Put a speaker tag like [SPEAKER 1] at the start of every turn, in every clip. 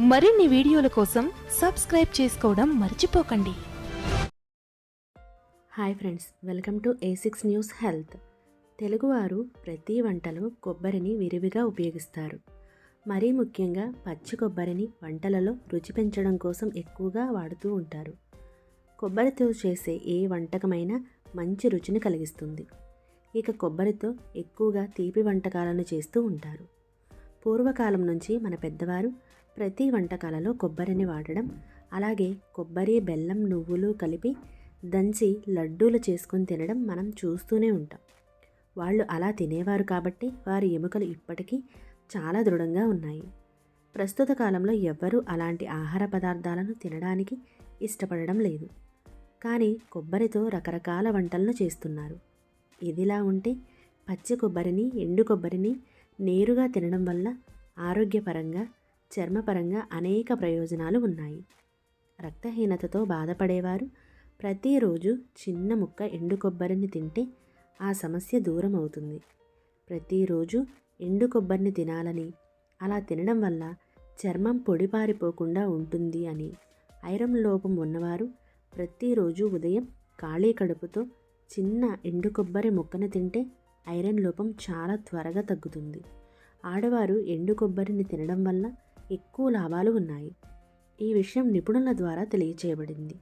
[SPEAKER 1] మరిన్ని వీడియోల కోసం సబ్స్క్రైబ్ చేసుకోవడం మర్చిపోకండి.
[SPEAKER 2] Hi friends welcome to A six news health తెలుగువారు ప్రతి వంటలో కొబ్బరిని విరివిగా ఉపయోగిస్తారు. మరీ ముఖ్యంగా పచ్చి కొబ్బరిని వంటలలో రుచి పెంచడం కోసం ఎక్కువగా వాడుతూ ఉంటారు. కొబ్బరితో చేసే ఏ వంటకమైనా మంచి రుచిని కలిగిస్తుంది. ఇక కొబ్బరితో ఎక్కువగా తీపి వంటకాలను చేస్తూ ఉంటారు. పూర్వకాలం నుంచి మన పెద్దవారు ప్రతి వంటకాలలో కొబ్బరిని వాడడం అలాగే కొబ్బరి బెల్లం నువ్వులు కలిపి దంచి లడ్డూలు చేసుకొని తినడం మనం చూస్తూనే ఉంటాం. వాళ్ళు అలా తినేవారు కాబట్టి వారి ఎముకలు ఇప్పటికీ చాలా దృఢంగా ఉన్నాయి. ప్రస్తుత కాలంలో ఎవ్వరూ అలాంటి ఆహార పదార్థాలను తినడానికి ఇష్టపడడం లేదు. కానీ కొబ్బరితో రకరకాల వంటలను చేస్తున్నారు. ఇదిలా ఉంటే పచ్చి కొబ్బరిని ఎండు కొబ్బరిని నేరుగా తినడం వల్ల ఆరోగ్యపరంగా చర్మపరంగా అనేక ప్రయోజనాలు ఉన్నాయి. రక్తహీనతతో బాధపడేవారు ప్రతిరోజు చిన్న ముక్క ఎండు కొబ్బరిని తింటే ఆ సమస్య దూరం అవుతుంది. ప్రతిరోజు ఎండు కొబ్బరిని తినాలని అలా తినడం వల్ల చర్మం పొడిపారిపోకుండా ఉంటుంది అని ఐరన్ లోపం ఉన్నవారు ప్రతిరోజు ఉదయం ఖాళీ కడుపుతో చిన్న ఎండు కొబ్బరి ముక్కను తింటే ఐరన్ లోపం చాలా త్వరగా తగ్గుతుంది. ఆడవారు ఎండు కొబ్బరిని తినడం వల్ల ఎక్కువ లాభాలు ఉన్నాయి. ఈ విషయం నిపుణుల ద్వారా తెలియచేయబడింది.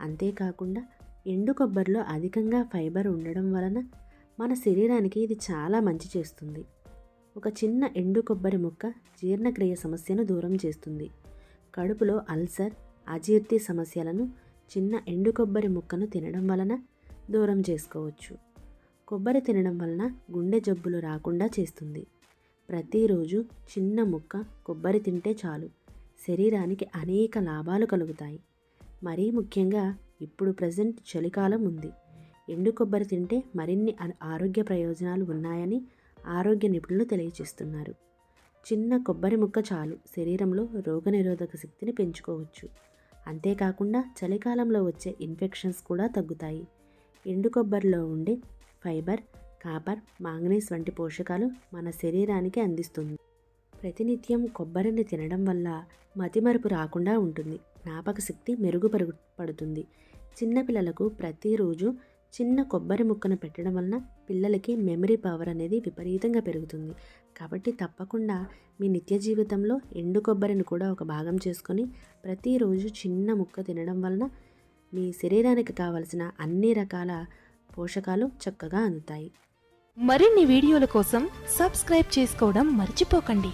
[SPEAKER 2] అంతేకాకుండా ఎండు కొబ్బరిలో అధికంగా ఫైబర్ ఉండడం వలన మన శరీరానికి ఇది చాలా మంచి చేస్తుంది. ఒక చిన్న ఎండు కొబ్బరి ముక్క జీర్ణక్రియ సమస్యను దూరం చేస్తుంది. కడుపులో అల్సర్ అజీర్తి సమస్యలను చిన్న ఎండు కొబ్బరి ముక్కను తినడం వలన దూరం చేసుకోవచ్చు. కొబ్బరి తినడం వలన గుండె జబ్బులు రాకుండా చేస్తుంది. ప్రతిరోజు చిన్న ముక్క కొబ్బరి తింటే చాలు. శరీరానికి అనేక లాభాలు కలుగుతాయి. మరీ ముఖ్యంగా ఇప్పుడు ప్రజెంట్ చలికాలం ఉంది. ఎండు కొబ్బరి తింటే మరిన్ని ఆరోగ్య ప్రయోజనాలు ఉన్నాయని ఆరోగ్య నిపుణులు తెలియజేస్తున్నారు. చిన్న కొబ్బరి ముక్క చాలు శరీరంలో రోగనిరోధక శక్తిని పెంచుకోవచ్చు. అంతేకాకుండా చలికాలంలో వచ్చే ఇన్ఫెక్షన్స్ కూడా తగ్గుతాయి. ఎండు కొబ్బరిలో ఉండే ఫైబర్ కాపర్ మాంగనీస్ వంటి పోషకాలు మన శరీరానికి అందిస్తుంది. ప్రతినిత్యం కొబ్బరిని తినడం వల్ల మతిమరుపు రాకుండా ఉంటుంది. జ్ఞాపక శక్తి మెరుగుపరుగు పడుతుంది చిన్నపిల్లలకు ప్రతిరోజు చిన్న కొబ్బరి ముక్కను పెట్టడం వలన పిల్లలకి మెమరీ పవర్ అనేది విపరీతంగా పెరుగుతుంది. కాబట్టి తప్పకుండా మీ నిత్య జీవితంలో ఎండు కొబ్బరిని కూడా ఒక భాగం చేసుకొని ప్రతిరోజు చిన్న ముక్క తినడం వలన మీ శరీరానికి కావలసిన అన్ని రకాల పోషకాలు చక్కగా అందుతాయి.
[SPEAKER 1] మరిన్ని వీడియోల కోసం సబ్స్క్రైబ్ చేసుకోవడం మర్చిపోకండి.